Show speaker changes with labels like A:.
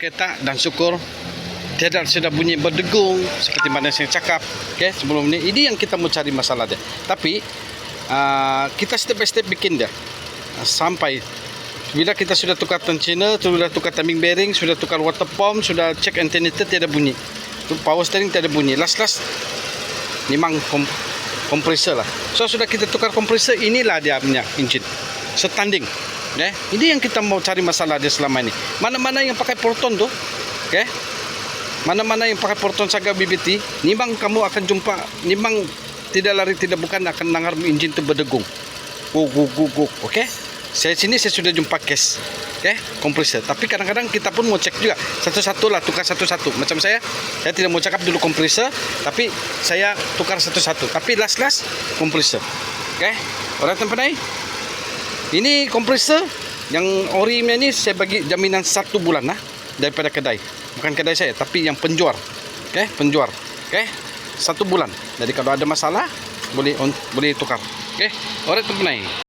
A: Kita dan syukur. Tiada sudah bunyi berdegung seperti mana saya cakap okay, sebelum ini ini yang kita mau cari masalah dia. Tapi uh, kita step by step bikin dia. Uh, sampai bila kita sudah tukar tensioner sudah tukar timing bearing sudah tukar water pump sudah check alternator tiada bunyi. Power steering tiada bunyi. Last last memang kom, kompresor lah so sudah kita tukar kompresor inilah dia punya engine standing okay? ini yang kita mau cari masalah dia selama ini mana-mana yang pakai Proton tu okay? mana-mana yang pakai Proton Saga BBT memang kamu akan jumpa memang tidak lari tidak bukan akan dengar engine tu berdegung guk guk guk guk okay? saya sini saya sudah jumpa case okay? kompresor tapi kadang-kadang kita pun mau cek juga satu-satu lah tukar satu-satu macam saya saya tidak mau cakap dulu kompresor tapi saya tukar satu-satu tapi last-last kompresor okay? orang tempat ini kompresor yang orimnya ini saya bagi jaminan satu bulan lah daripada kedai bukan kedai saya tapi yang penjual okay? penjual okay? satu bulan jadi kalau ada masalah boleh on, boleh tukar okay? orang tempat